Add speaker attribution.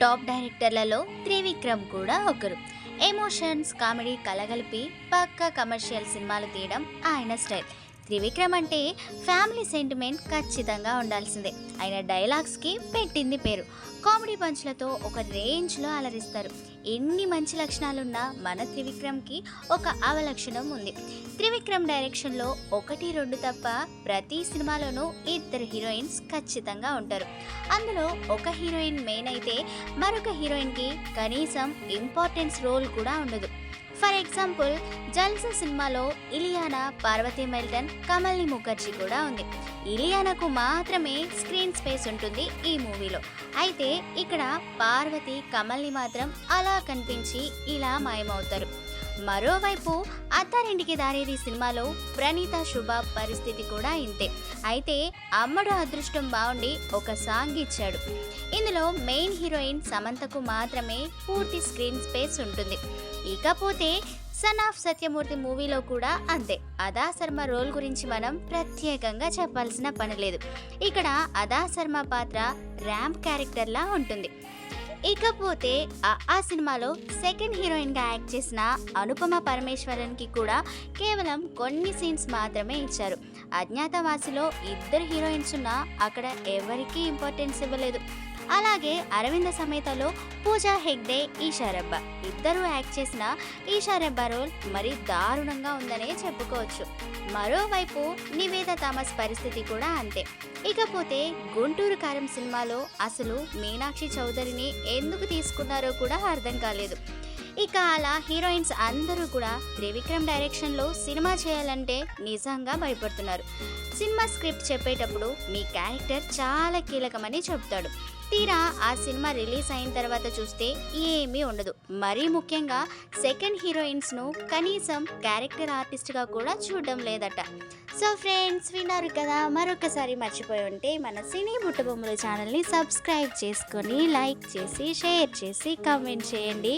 Speaker 1: Top డైరెక్టర్లలో Trivikram కూడా ఒకరు. Emotions comedy కలగలిపి పక్క కమర్షియల్ సినిమాలు తీయడం ఆయన స్టైల్. త్రివిక్రమ్ అంటే ఫ్యామిలీ సెంటిమెంట్ ఖచ్చితంగా ఉండాల్సిందే. ఆయన డైలాగ్స్కి పెట్టింది పేరు. కామెడీ పంచ్లతో ఒక రేంజ్లో అలరిస్తారు. ఎన్ని మంచి లక్షణాలున్నా మన త్రివిక్రమ్కి ఒక అవలక్షణం ఉంది. త్రివిక్రమ్ డైరెక్షన్లో ఒకటి రెండు తప్ప ప్రతి సినిమాలోనూ ఇద్దరు హీరోయిన్స్ ఖచ్చితంగా ఉంటారు. అందులో ఒక హీరోయిన్ మెయిన్ అయితే మరొక హీరోయిన్కి కనీసం ఇంపార్టెన్స్ రోల్ కూడా ఉండదు. ఫర్ ఎగ్జాంపుల్ జల్సా సినిమాలో ఇలియానా పార్వతీ మెల్టన్ కమల్ని ముఖర్జీ కూడా ఉంది. ఇలియానాకు మాత్రమే స్క్రీన్ స్పేస్ ఉంటుంది ఈ మూవీలో. అయితే ఇక్కడ పార్వతి కమల్ని మాత్రం అలా కనిపించి ఇలా మాయమవుతారు. మరోవైపు అత్తారింటికి దారేది సినిమాలో ప్రణీత శుభ పరిస్థితి కూడా ఇంతే. అయితే అమ్మడు అదృష్టం బాగుండి ఒక సాంగ్ ఇచ్చాడు. ఇందులో మెయిన్ హీరోయిన్ సమంతకు మాత్రమే పూర్తి స్క్రీన్ స్పేస్ ఉంటుంది. ఇకపోతే సన్ ఆఫ్ సత్యమూర్తి మూవీలో కూడా అంతే. అదా శర్మ రోల్ గురించి మనం ప్రత్యేకంగా చెప్పాల్సిన పని లేదు. ఇక్కడ అదా శర్మ పాత్ర ర్యాంప్ క్యారెక్టర్లా ఉంటుంది. ఇకపోతే ఆ సినిమాలో సెకండ్ హీరోయిన్గా యాక్ట్ చేసిన అనుపమ పరమేశ్వరన్కి కూడా కేవలం కొన్ని సీన్స్ మాత్రమే ఇచ్చారు. అజ్ఞాతవాసిలో ఇద్దరు హీరోయిన్స్ ఉన్నా అక్కడ ఎవరికీ ఇంపార్టెన్స్ ఇవ్వలేదు. అలాగే అరవింద సమేతలో పూజా హెగ్డే ఈషారెబ్బ ఇద్దరు యాక్ట్ చేసిన ఈషారెబ్బ రోల్ మరి దారుణంగా ఉందనే చెప్పుకోవచ్చు. మరోవైపు నివేద థామస్ పరిస్థితి కూడా అంతే. ఇకపోతే గుంటూరు కారం సినిమాలో అసలు మీనాక్షి చౌదరిని ఎందుకు తీసుకున్నారో కూడా అర్థం కాలేదు. ఇక అలా హీరోయిన్స్ అందరూ కూడా త్రివిక్రమ్ డైరెక్షన్లో సినిమా చేయాలంటే నిజంగా భయపడుతున్నారు. సినిమా స్క్రిప్ట్ చెప్పేటప్పుడు మీ క్యారెక్టర్ చాలా కీలకమని చెప్తాడు. తీరా ఆ సినిమా రిలీజ్ అయిన తర్వాత చూస్తే ఏమీ ఉండదు. మరీ ముఖ్యంగా సెకండ్ హీరోయిన్స్ను కనీసం క్యారెక్టర్ ఆర్టిస్ట్గా కూడా చూడడం లేదట. సో ఫ్రెండ్స్ విన్నారు కదా మరొకసారి మర్చిపోయి ఉంటే మన సినీ బుట్టబొమ్మల ఛానల్ని సబ్స్క్రైబ్ చేసుకొని లైక్ చేసి షేర్ చేసి కామెంట్ చేయండి.